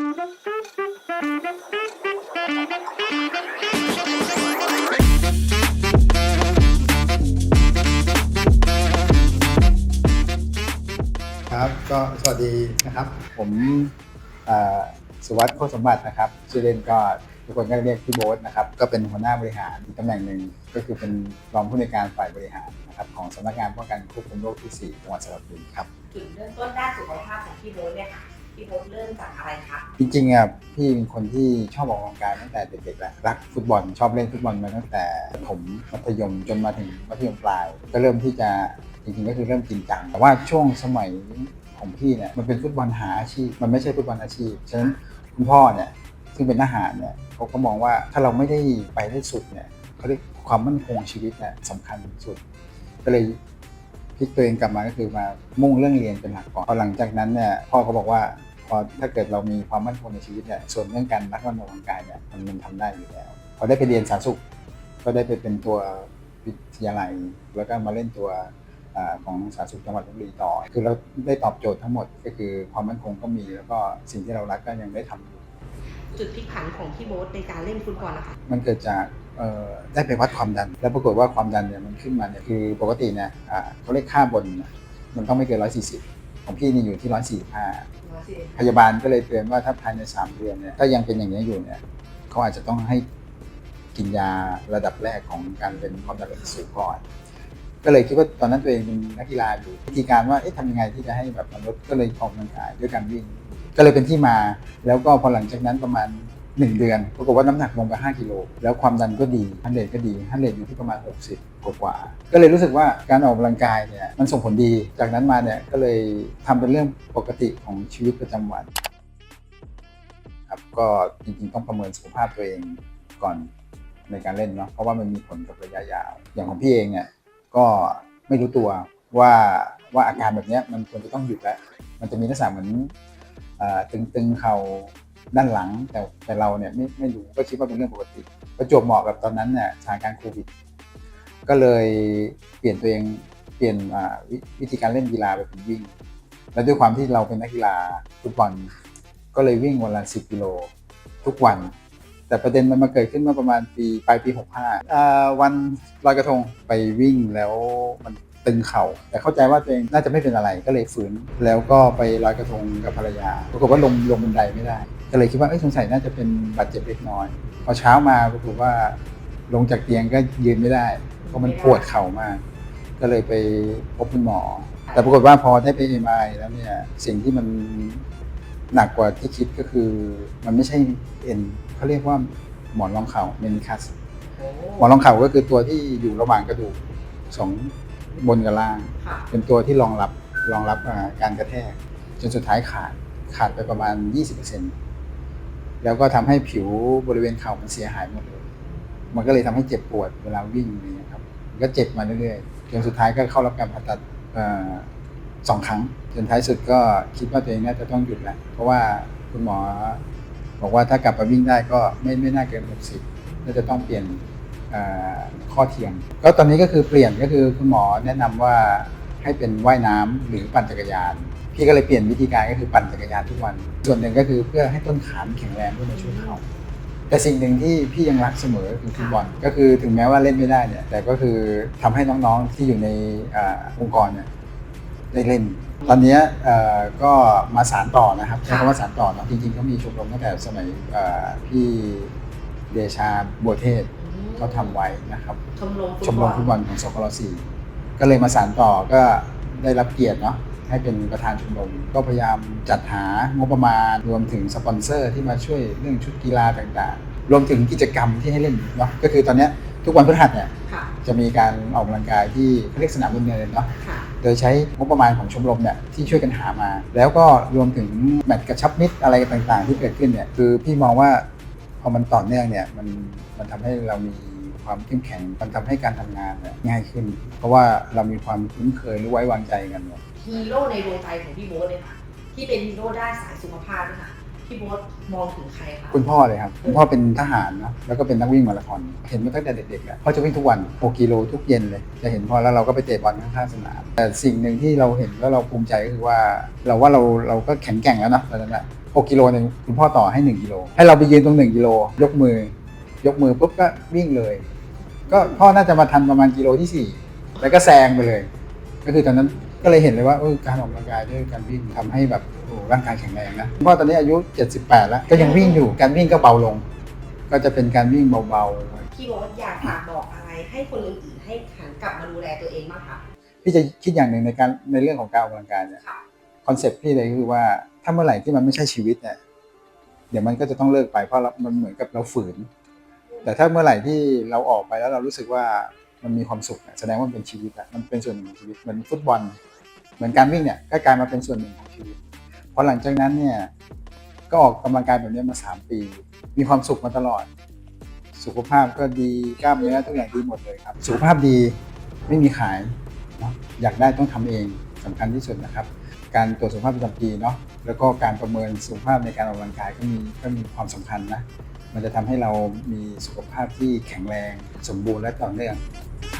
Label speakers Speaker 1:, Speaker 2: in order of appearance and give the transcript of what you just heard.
Speaker 1: ครับก็สวัสดีนะครับ ผมสุวัสดิ์โคสมบัตินะครับ ชื่อเล่นก็ทุกคนก็เรียกพี่โบ๊ทนะครับ ก็เป็นหัวหน้าบริหารตำแหน่งหนึ่งก็คือเป็นรองผู้ในการฝ่ายบริหารนะครับของสำนักงานป้องกันควบคุมโรคที่ 4 จังหวัดสระบุรีครับ
Speaker 2: จุดเริ่มต้นด้านสุขภาพของพี่โบ๊ทเนี่ยค่ะ พี่โบ๊ทเริ่มจากอะไรคะ
Speaker 1: จริงๆอะพี่เป็นคนที่ชอบออกกำลังกายตั้งแต่เด็กๆแหละรักฟุตบอลชอบเล่นฟุตบอลมาตั้งแต่ผมมัธยมจนมาถึงมัธยมปลาย ก็เริ่มที่จะจริงๆก็คือเริ่มจริงจังแต่ว่าช่วงสมัยของพี่เนี่ยมันเป็นฟุตบอลหาอาชีพ มันไม่ใช่ฟุตบอลอาชีพฉะนั้นคุณพ่อเนี่ยซึ่งเป็นทหารเนี่ยเขาก็มองว่าถ้าเราไม่ได้ไปได้สุดเนี่ยเขาเรียกความมั่นคงชีวิตเนี่ยสำคัญสุด ก็เลยพลิกตัวเองกลับมาก็คือมามุ่งเรื่องเรียนเป็นหลักก่อนพอหลังจากนั้นเนี่ยพ่อก็บอกว่า พอถ้าเกิดเรามีความมั่นคงในชีวิตเนี่ยส่วนเรื่องการรักการออกกำลังกายเนี่ยมันมันทำได้อยู่แล้วพอได้ไปเรียนสาธารณสุข ก็ได้ไปเป็นตัววิทยาลัย แล้วก็มาเล่นตัวอ่าของสาธารณสุขจังหวัดลบบุรีต่อ คือเราได้ตอบโจทย์ทั้งหมดก็คือความมั่นคงก็มีแล้วก็สิ่งที่เรารักก็ยังได้ทำอยู่
Speaker 2: จุดพลิกผันของพี่โบ๊ทในการเล่นฟุตบอลนะคะ
Speaker 1: มันเกิดจากเอ่อได้ไปวัดความดัน แล้วปรากฏว่าความดันเนี่ยมันขึ้นมาเนี่ยคือปกติเนี่ยอ่าเขาเรียกค่าบนเนี่ยมันต้องไม่เกิน 140 ของพี่นี่อยู่ที่ 145 พยาบาลก็เลยเตือนว่าถ้าภายใน 3 เดือนเนี่ยถ้ายังเป็นอย่างนี้อยู่เนี่ยเขาอาจจะต้องให้กินยาระดับแรกของการเป็นความดันโลหิตสูงก่อน ก็เลยคิดว่าตอนนั้นตัวเองเป็นนักกีฬาอยู่วิธีการว่าเอ๊ะทำยังไงที่จะให้แบบมันลดก็เลยออกกำลังกายด้วยการวิ่ง ก็เลยเป็นที่มาแล้วก็พอหลังจากนั้นประมาณ 1เดือนปรากฏว่าน้ำหนักลงไป 5กิโลแล้วความดันก็ดีฮันเรทก็ดีฮันเรทอยู่ที่ประมาณ 60 กว่ากว่า ก็เลยรู้สึกว่าการออกกำลังกายเนี่ยมันส่งผลดี จากนั้นมาเนี่ยก็เลยทำเป็นเรื่องปกติของชีวิตประจำวันครับก็จริงๆต้องประเมินสุขภาพตัวเองก่อนในการเล่นเนาะเพราะว่ามันมีผลกับระยะยาว อย่างของพี่เองเนี่ยก็ไม่รู้ตัวว่าว่าอาการแบบนี้มันควรจะต้องหยุดแล้วมันจะมีลักษณะเหมือนตึงๆเข่า ด้านหลังแต่แต่เราเนี่ยไม่ไม่รู้ก็คิดว่าเป็นเรื่องปกติประจวบเหมาะกับตอนนั้นเนี่ยสถานการณ์โควิด ก็เลยเปลี่ยนตัวเองเปลี่ยนวิวิธีการเล่นกีฬาไปเป็นวิ่ง และด้วยความที่เราเป็นนักกีฬาฟุตบอลก็เลยวิ่งวันละ10กิโลทุกวัน แต่ประเด็นมันมาเกิดขึ้นเมื่อประมาณปีปลายปี 65อ่าวันลอยกระทงไปวิ่งแล้วมัน ตึงเข่า แต่เข้าใจว่าตัวเองน่าจะไม่เป็นอะไรก็เลยฝืน แล้วก็ไปลอยกระทงกับภรรยาปรากฏว่าลงลงบันไดไม่ได้ ก็เลยคิดว่าเอ้ยสงสัยน่าจะเป็นบาดเจ็บเล็กน้อย พอเช้ามาปรากฏว่าลงจากเตียงก็ยืนไม่ได้ เพราะมันปวดเข่ามาก ก็เลยไปพบคุณหมอ แต่ปรากฏว่าพอได้ไปเอ็มไอแล้วเนี่ยสิ่งที่มันหนักกว่าที่คิดก็คือ มันไม่ใช่เอ็นเขาเรียกว่าหมอนรองเข่าเมนิคัสหมอนรองเข่าก็คือตัวที่อยู่ระหว่างกระดูกสอง บนกับล่าง
Speaker 2: ค่ะ
Speaker 1: เป็นตัวที่รองรับรองรับอ่าการกระแทก จนสุดท้ายขาดขาดไปประมาณ 20%แล้วก็ทำให้ผิวบริเวณเข่ามันเสียหายหมดเลย มันก็เลยทำให้เจ็บปวดเวลาวิ่งอย่างนี้ยครับมันก็เจ็บมาเรื่อยๆจนสุดท้ายก็เข้ารับการผ่าตัดเอ่อสองครั้ง จนท้ายสุดก็คิดว่าตัวเองน่าจะต้องหยุดแล้วเพราะว่าคุณหมอ บอกว่าถ้ากลับมาวิ่งได้ก็ไม่ไม่น่าเกิน 60น่าจะต้องเปลี่ยนอ่า ข้อเทียม ก็ตอนนี้ก็คือเปลี่ยนก็คือคุณหมอแนะนำว่าให้เป็นว่ายน้ำหรือปั่นจักรยาน พี่ก็เลยเปลี่ยนวิธีการก็คือปั่นจักรยานทุกวัน ส่วนหนึ่งก็คือเพื่อให้ต้นขาแข็งแรงด้วยในช่วงเข่าแต่สิ่งหนึ่งที่พี่ยังรักเสมอคือฟุตบอลก็คือถึงแม้ว่าเล่นไม่ได้เนี่ยแต่ก็คือทำให้น้องๆที่อยู่ในองค์กรเนี่ยได้เล่น ตอนนี้ก็มาสารต่อนะครับใช้คำว่าสารต่อเนาะจริงๆเขามีชมรมตั้งแต่สมัยพี่เดชาบัวเทศ เขาทำไว้นะครับ
Speaker 2: ชมรมฟุต
Speaker 1: ชม
Speaker 2: บ
Speaker 1: ร
Speaker 2: อ
Speaker 1: ม
Speaker 2: ล
Speaker 1: ฟุตบอลของสกลสี่ก็เลยมาสานต่อก็ได้รับเกียรติเนาะให้เป็นประธานชมรมก็พยายามจัดหางบประมาณรวมถึงสปอนเซอร์ที่มาช่วยเรื่องชุดกีฬาต่างๆ รวมถึงกิจกรรมที่ให้เล่นเนาะก็คือตอนเนี้ยทุกวันพฤหัสเนี่ย
Speaker 2: ค่ะ
Speaker 1: จะมีการออกกำลังกายที่เขาเรียกสนามบนเนินเนาะ
Speaker 2: ค่ะ
Speaker 1: โดยใช้งบประมาณของชมรมเนี่ยที่ช่วยกันหามา แล้วก็รวมถึงแมตช์กระชับมิตรอะไรต่างๆ ที่เกิดขึ้นเนี่ยคือพี่มองว่า พอมันต่อเนื่องเนี่ยมันมันทำให้เรามีความเข้มแข็งมันทำให้การทำงานเนี่ยง่ายขึ้น เพราะว่าเรามีความคุ้นเคยหรือไว้วางใจกันเนี่ย
Speaker 2: ฮีโร่ในดวงใจของพี่โบ๊ทเลยค่ะ ที่เป็นฮีโร่ด้านสายสุขภาพด้วยค่ะ พี่โบ๊ทมองถึงใครคะ
Speaker 1: คุณพ่อเลยครับ คุณพ่อเป็นทหารนะแล้วก็เป็นนักวิ่งมาราธอน เห็นมาตั้งแต่เด็กๆแล้วพ่อจะวิ่งทุกวัน 6 กิโลทุกเย็นเลย จะเห็นพ่อแล้วเราก็ไปเตะบอลข้างๆสนาม แต่สิ่งหนึ่งที่เราเห็นแล้วเราภูมิใจก็คือว่า เราว่าเราเราก็แข็งแกร่งแล้วเนาะตอนนั้นอะ6กิโลหนึ่งคุณพ่อต่อให้ 1 กิโล ให้เราไปยืนตรง 1 กิโล ยกมือ ยกมือปุ๊บก็วิ่งเลย ก็พ่อน่าจะมาทันประมาณกิโลที่ 4 แล้วก็แซงไปเลย ก็คือตอนนั้นก็เลยเห็นเลยว่าเออการออกกำลังกายด้วยการวิ่งทำให้แบบ ร่างกายแข็งแรงนะคุณพ่อตอนนี้อายุ 78 แล้ว ก็ยังวิ่งอยู่การวิ่งก็เบาลง ก็จะเป็นการวิ่งเบา
Speaker 2: พี่โบ๊ทอยากฝากบอกอะไรให้คนอื่นๆให้หันกลับมาดูแลตัวเองบ้างคะ
Speaker 1: ๆพี่จะคิดอย่างหนึ่งในการในเรื่องของการออกกำลังกายเนี่ย
Speaker 2: ค่ะ
Speaker 1: คอนเซ็ปต์พี่เลยก็คือว่าถ้าเมื่อไหร่ที่มันไม่ใช่ชีวิตเนี่ยเดี๋ยวมันก็จะต้องเลิกไปเพราะเรามันเหมือนกับเราฝืน แต่ถ้าเมื่อไหร่ที่เราออกไปแล้วเรารู้สึกว่ามันมีความสุขเนี่ยแสดงว่ามันเป็นชีวิตอะมันเป็นส่วนหนึ่งของชีวิตเหมือนฟุตบอล เหมือนการวิ่งเนี่ยก็กลายมาเป็นส่วนหนึ่งของชีวิต พอหลังจากนั้นเนี่ยก็ออกกำลังกายแบบนี้มาสามปี มีความสุขมาตลอด สุขภาพก็ดีกล้ามเนื้อทุกอย่างดีหมดเลยครับ สุขภาพดีไม่มีขายเนาะอยากได้ต้องทำเองสำคัญที่สุดนะครับ การตรวจสุขภาพประจำปีเนาะแล้วก็การประเมินสุขภาพในการออกกำลังกายก็มีก็มีความสำคัญนะมันจะทำให้เรามีสุขภาพที่แข็งแรง สมบูรณ์และต่อเนื่องครับ